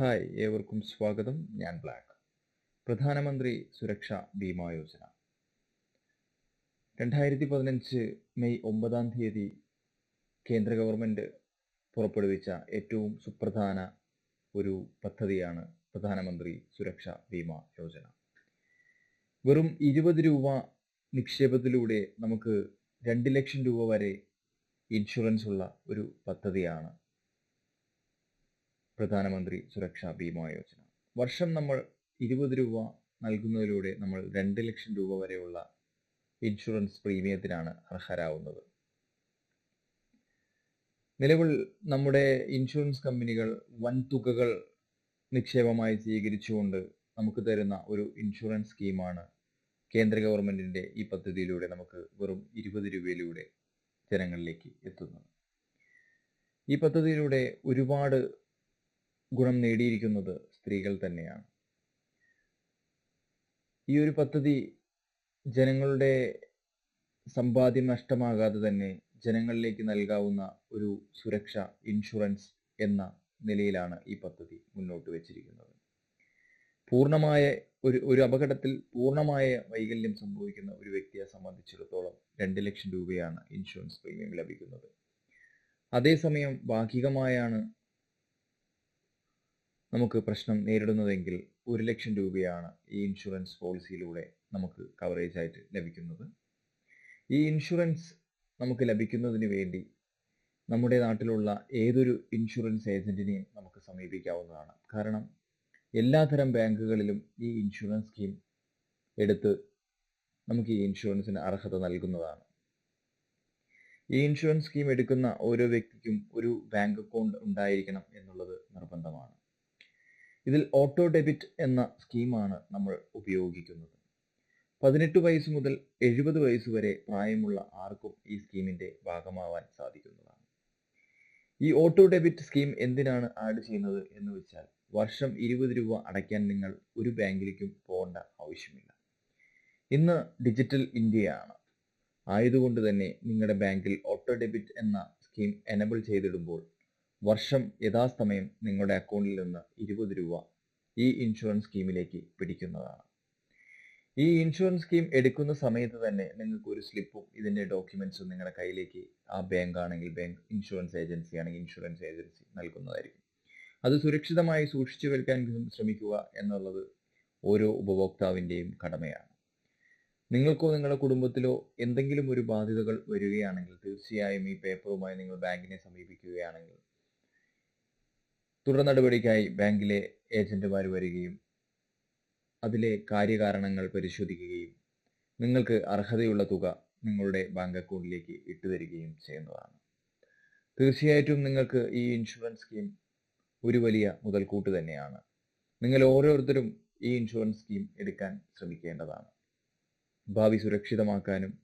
Hi ഏവർക്കും സ്വാഗതം. ഞാൻ ബ്ലാക്ക്. പ്രധാനമന്ത്രി സുരക്ഷാ ബീമാ യോജന. രണ്ടായിരത്തി പതിനഞ്ച് മെയ് ഒമ്പതാം തീയതി കേന്ദ്ര ഗവൺമെന്റ് പുറപ്പെടുവിച്ച ഏറ്റവും സുപ്രധാന ഒരു പദ്ധതിയാണ് പ്രധാനമന്ത്രി സുരക്ഷാ ബീമാ യോജന. വെറും ഇരുപത് രൂപ നിക്ഷേപത്തിലൂടെ നമുക്ക് രണ്ട് ലക്ഷം രൂപ വരെ ഇൻഷുറൻസ് ഉള്ള ഒരു പദ്ധതിയാണ് പ്രധാനമന്ത്രി സുരക്ഷാ ബീമാ യോജന. വർഷം നമ്മൾ ഇരുപത് രൂപ നൽകുന്നതിലൂടെ നമ്മൾ രണ്ട് ലക്ഷം രൂപ വരെയുള്ള ഇൻഷുറൻസ് പ്രീമിയത്തിനാണ് അർഹരാവുന്നത്. നിലവിൽ നമ്മുടെ ഇൻഷുറൻസ് കമ്പനികൾ വൻതുകകൾ നിക്ഷേപമായി സ്വീകരിച്ചുകൊണ്ട് നമുക്ക് തരുന്ന ഒരു ഇൻഷുറൻസ് സ്കീമാണ് കേന്ദ്ര ഗവൺമെന്റിന്റെ ഈ പദ്ധതിയിലൂടെ നമുക്ക് വെറും ഇരുപത് രൂപയിലൂടെ ജനങ്ങളിലേക്ക് എത്തുന്നത്. ഈ പദ്ധതിയിലൂടെ ഒരുപാട് ഗുണം നേടിയിരിക്കുന്നത് സ്ത്രീകൾ തന്നെയാണ്. ഈ ഒരു പദ്ധതി ജനങ്ങളുടെ സമ്പാദ്യം നഷ്ടമാകാതെ തന്നെ ജനങ്ങളിലേക്ക് നൽകാവുന്ന ഒരു സുരക്ഷ ഇൻഷുറൻസ് എന്ന നിലയിലാണ് ഈ പദ്ധതി മുന്നോട്ട് വെച്ചിരിക്കുന്നത്. പൂർണമായ ഒരു ഒരു അപകടത്തിൽ പൂർണമായ വൈകല്യം സംഭവിക്കുന്ന ഒരു വ്യക്തിയെ സംബന്ധിച്ചിടത്തോളം രണ്ട് ലക്ഷം രൂപയാണ് ഇൻഷുറൻസ് പ്രീമിയം ലഭിക്കുന്നത്. അതേസമയം ഭാഗികമായാണ് നമുക്ക് പ്രശ്നം നേരിടുന്നതെങ്കിൽ ഒരു ലക്ഷം രൂപയാണ് ഈ ഇൻഷുറൻസ് പോളിസിയിലൂടെ നമുക്ക് കവറേജ് ആയിട്ട് ലഭിക്കുന്നത്. ഈ ഇൻഷുറൻസ് നമുക്ക് ലഭിക്കുന്നതിന് വേണ്ടി നമ്മുടെ നാട്ടിലുള്ള ഏതൊരു ഇൻഷുറൻസ് ഏജന്റിനെയും നമുക്ക് സമീപിക്കാവുന്നതാണ്. കാരണം എല്ലാതരം ബാങ്കുകളിലും ഈ ഇൻഷുറൻസ് സ്കീം എടുത്ത് നമുക്ക് ഈ ഇൻഷുറൻസിന് അർഹത നൽകുന്നതാണ്. ഈ ഇൻഷുറൻസ് സ്കീം എടുക്കുന്ന ഓരോ വ്യക്തിക്കും ഒരു ബാങ്ക് അക്കൗണ്ട് ഉണ്ടായിരിക്കണം എന്നുള്ളത് നിർബന്ധമാണ്. ഇതിൽ ഓട്ടോ ഡെബിറ്റ് എന്ന സ്കീമാണ് നമ്മൾ ഉപയോഗിക്കുന്നത്. പതിനെട്ട് വയസ്സ് മുതൽ എഴുപത് വയസ്സ് വരെ പ്രായമുള്ള ആർക്കും ഈ സ്കീമിന്റെ ഭാഗമാവാൻ സാധിക്കുന്നതാണ്. ഈ ഓട്ടോ ഡെബിറ്റ് സ്കീം എന്തിനാണ് ആഡ് ചെയ്യുന്നത് എന്ന് വെച്ചാൽ വർഷം ഇരുപത് രൂപ അടയ്ക്കാൻ നിങ്ങൾ ഒരു ബാങ്കിലേക്കും പോകേണ്ട ആവശ്യമില്ല. ഇന്ന് ഡിജിറ്റൽ ഇന്ത്യയാണ്. ആയതുകൊണ്ട് തന്നെ നിങ്ങളുടെ ബാങ്കിൽ ഓട്ടോ ഡെബിറ്റ് എന്ന സ്കീം എനബിൾ ചെയ്തിടുമ്പോൾ വർഷം യഥാസമയം നിങ്ങളുടെ അക്കൗണ്ടിൽ നിന്ന് ഇരുപത് രൂപ ഈ ഇൻഷുറൻസ് സ്കീമിലേക്ക് പിടിക്കുന്നതാണ്. ഈ ഇൻഷുറൻസ് സ്കീം എടുക്കുന്ന സമയത്ത് തന്നെ നിങ്ങൾക്ക് ഒരു സ്ലിപ്പും ഇതിന്റെ ഡോക്യുമെൻസും നിങ്ങളുടെ കയ്യിലേക്ക് ആ ബാങ്ക് ആണെങ്കിൽ ബാങ്ക് ഇൻഷുറൻസ് ഏജൻസി ആണെങ്കിൽ ഇൻഷുറൻസ് ഏജൻസി നൽകുന്നതായിരിക്കും. അത് സുരക്ഷിതമായി സൂക്ഷിച്ചു വെക്കാൻ ശ്രമിക്കുക എന്നുള്ളത് ഓരോ ഉപഭോക്താവിന്റെയും കടമയാണ്. നിങ്ങൾക്കോ നിങ്ങളുടെ കുടുംബത്തിലോ എന്തെങ്കിലും ഒരു ബാധ്യതകൾ വരികയാണെങ്കിൽ തീർച്ചയായും ഈ പേപ്പറുമായി നിങ്ങൾ ബാങ്കിനെ സമീപിക്കുകയാണെങ്കിൽ തുടർ നടപടിക്കായി ബാങ്കിലെ ഏജന്റുമാർ വരികയും അതിലെ കാര്യകാരണങ്ങൾ പരിശോധിക്കുകയും നിങ്ങൾക്ക് അർഹതയുള്ള തുക നിങ്ങളുടെ ബാങ്ക് അക്കൗണ്ടിലേക്ക് ഇട്ടുതരികയും ചെയ്യുന്നതാണ്. തീർച്ചയായിട്ടും നിങ്ങൾക്ക് ഈ ഇൻഷുറൻസ് സ്കീം ഒരു വലിയ മുതൽക്കൂട്ട് തന്നെയാണ്. നിങ്ങൾ ഓരോരുത്തരും ഈ ഇൻഷുറൻസ് സ്കീം എടുക്കാൻ ശ്രമിക്കേണ്ടതാണ്. ഭാവി സുരക്ഷിതമാക്കാനും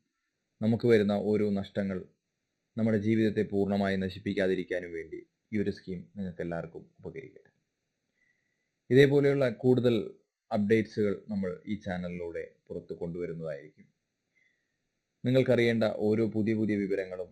നമുക്ക് വരുന്ന ഓരോ നഷ്ടങ്ങൾ നമ്മുടെ ജീവിതത്തെ പൂർണമായി നശിപ്പിക്കാതിരിക്കാനും വേണ്ടി ഈ ഒരു സ്കീം നിങ്ങൾക്ക് എല്ലാവർക്കും ഉപകരിക്കട്ടെ. ഇതേപോലെയുള്ള കൂടുതൽ അപ്ഡേറ്റ്സുകൾ നമ്മൾ ഈ ചാനലിലൂടെ പുറത്തു കൊണ്ടുവരുന്നതായിരിക്കും. നിങ്ങൾക്കറിയേണ്ട ഓരോ പുതിയ പുതിയ വിവരങ്ങളും